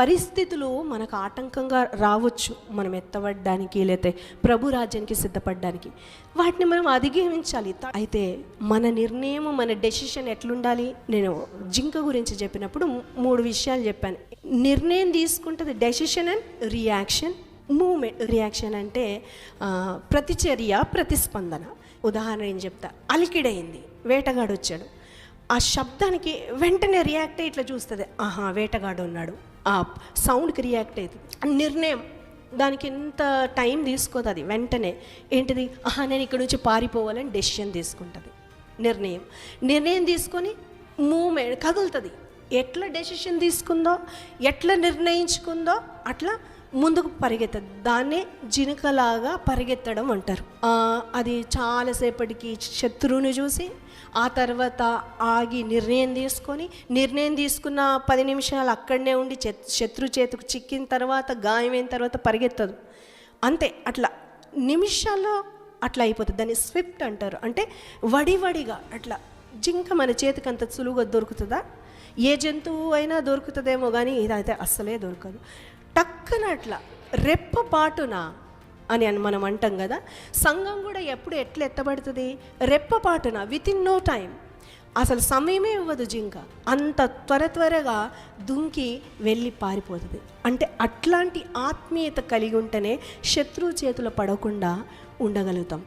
పరిస్థితులు మనకు ఆటంకంగా రావచ్చు మనం ఎత్తబడ్డానికి లేతే ప్రభు రాజ్యానికి సిద్ధపడడానికి. వాటిని మనం అధిగమించాలి. అయితే మన నిర్ణయం మన డెసిషన్ ఎట్లుండాలి? నేను జింక గురించి చెప్పినప్పుడు మూడు విషయాలు చెప్పాను. నిర్ణయం తీసుకుంటుంది decision and reaction moment reaction అంటే ప్రతిచర్య ప్రతిస్పందన. ఉదాహరణ ఏం చెప్తా? అలికిడైంది. వేటగాడు వచ్చాడు ఆ శబ్దానికి వెంటనే రియాక్ట్ అయ్యి ఇట్లా చూస్తుంది. ఆహా వేటగాడు ఉన్నాడు. ఆ సౌండ్కి రియాక్ట్ అవుతుంది నిర్ణయం. దానికి ఎంత టైం తీసుకోదు అది? వెంటనే. ఏంటిది? ఆహా నేను ఇక్కడ నుంచి పారిపోవాలని డెసిషన్ తీసుకుంటుంది. నిర్ణయం. నిర్ణయం తీసుకొని మూమెంట్ కదులుతుంది. ఎట్లా డెసిషన్ తీసుకుందో ఎట్లా నిర్ణయించుకుందో అట్లా ముందుకు పరిగెత్తదు. దాన్నే జినకలాగా పరిగెత్తడం అంటారు. అది చాలాసేపటికి శత్రువుని చూసి ఆ తర్వాత ఆగి నిర్ణయం తీసుకొని నిర్ణయం తీసుకున్న పది నిమిషాలు అక్కడనే ఉండి శత్రు చేతికి చిక్కిన తర్వాత గాయమైన తర్వాత పరిగెత్తదు. అంతే అట్లా నిమిషాల్లో అట్లా అయిపోతుంది. దాన్ని స్విఫ్ట్ అంటారు. అంటే వడివడిగా అట్లా జింక మన చేతికి అంత సులువుగా దొరుకుతుందా? ఏ జంతువు అయినా దొరుకుతుందేమో కానీ ఇదైతే అస్సలే దొరకదు. టక్కన అట్లా రెప్పపాటున అని అని మనం అంటాం కదా సంఘం కూడా ఎప్పుడు ఎట్లా ఎత్తబడుతుంది? రెప్పపాటున విత్ ఇన్ నో టైం అసలు సమయమే ఇవ్వదు జింక. అంత త్వర త్వరగా దుంకి వెళ్ళి పారిపోతుంది. అంటే అట్లాంటి ఆత్మీయత కలిగి ఉంటేనే శత్రువు చేతులు పడకుండా ఉండగలుగుతాం.